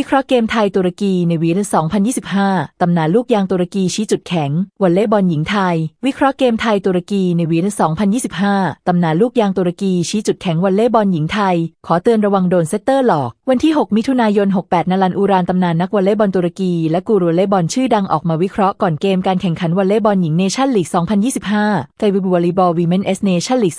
วิเคราะห์เกมไทยตุรกีในวีล2025 ตำนานลูกยางตุรกีชี้จุดแข็งวอลเลย์บอลหญิงไทย วิเคราะห์เกมไทยตุรกีในวีล2025 ตำนานลูกยางตุรกีชี้จุดแข็งวอลเลย์บอลหญิงไทย ขอเตือนระวังโดนเซตเตอร์หลอก วันที่ 6 มิถุนายน 68นาลันอูรานตำนานนักวอลเลย์บอลตุรกีและกูรูวอลเลย์บอลชื่อดังออกมาวิเคราะห์ก่อนเกมการแข่งขันวอลเลย์บอลหญิงเนชั่นลีก 2025ไกวิบวอลลย์บอลวีเมนเอสเนชั่นลีก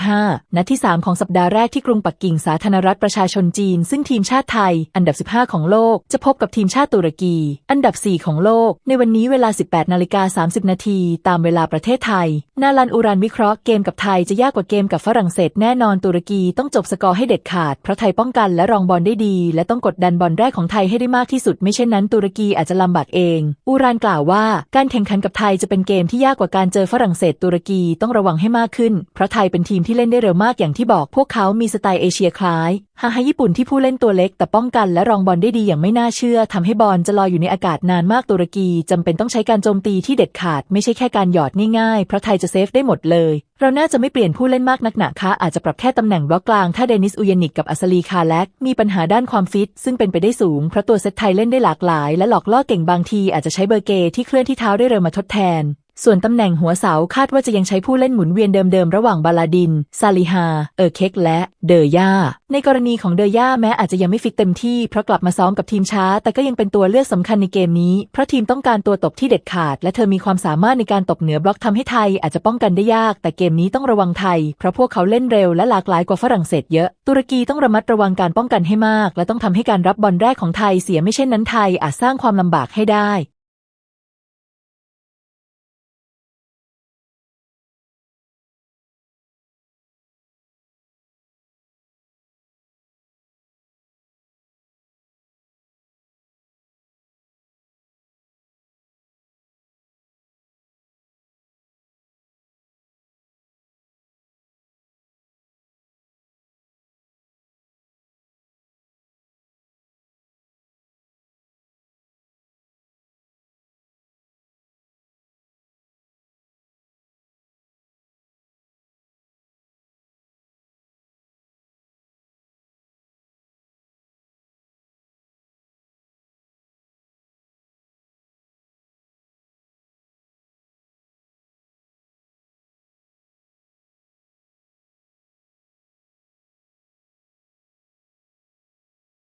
2025 นัดที่ 3 ของสัปดาห์แรกที่กรุงปักกิ่งสาธารณรัฐประชาชนจีน ซึ่งทีมชาติไทย อันดับ 15 ของโลกจะพบกับทีมชาติตุรกี อันดับ 4 ของโลก ในวันนี้เวลา 18นาฬิกา30 นาทีตามเวลาประเทศไทย นาลันอูรานวิเคราะห์เกมกับไทยจะยากกว่าเกมกับฝรั่งเศสแน่นอนตุรกีต้องจบสกอร์ให้เด็ดขาด เพราะไทยป้องกันและรองบอลได้ดี และต้องกดดันบอลแรกของไทยให้ได้มากที่สุด ไม่เช่นนั้นตุรกีอาจจะลำบากเองอูรานกล่าวว่า การแข่งขันกับไทยจะเป็นเกมที่ยากกว่าการเจอฝรั่งเศสตุรกีต้องระวังให้มากขึ้น เพราะไทยเป็นทีมที่เล่นได้เร็วมากอย่างที่บอกพวกเขามีสไตล์เอเชียคล้าย หากให้ญี่ปุ่นที่ผู้เล่นตัวเล็กแต่ป้องกันและรองบอลได้ดีอย่างไม่น่าเชื่อทำให้บอลจะลอยอยู่ในอากาศนานมากตุรกีจำเป็นต้องใช้การโจมตีที่เด็ดขาด ไม่ใช่แค่การหยอดง่ายๆ เพราะไทยจะเซฟได้หมดเลย เราน่าจะไม่เปลี่ยนผู้เล่นมากนักหนาคะอาจจะปรับแค่ตำแหน่งบล็อกกลาง ถ้าเดนิสอุยานิกกับอัสลีคาแลกมีปัญหาด้านความฟิต ซึ่งเป็นไปได้สูงเพราะตัวเซตไทยเล่นได้หลากหลาย และหลอกล่อเก่งบางทีอาจจะใช้เบอร์เกที่เคลื่อนที่เท้าได้เร็วมาทดแทน ส่วนตำแหน่งหัวเสาคาดว่าจะยังใช้ผู้เล่นหมุนเวียนเดิมๆ ระหว่างบาลาดิน ซาลิฮา เออเค็กและเดอย่า ในกรณีของเดอย่าแม้อาจจะยังไม่ฟิตเต็มที่เพราะกลับมาซ้อมกับทีมช้า แต่ก็ยังเป็นตัวเลือกสำคัญในเกมนี้ เพราะทีมต้องการตัวตบที่เด็ดขาด และเธอมีความสามารถในการตบเหนือบล็อกทำให้ไทย อาจจะป้องกันได้ยาก แต่เกมนี้ต้องระวังไทย เพราะพวกเขาเล่นเร็วและหลากหลายกว่าฝรั่งเศสเยอะ ตุรกีต้องระมัดระวังการป้องกันให้มาก และต้องทำให้การรับบอลแรกของไทยเสียไม่เช่นนั้นไทยอาจสร้างความลำบากให้ได้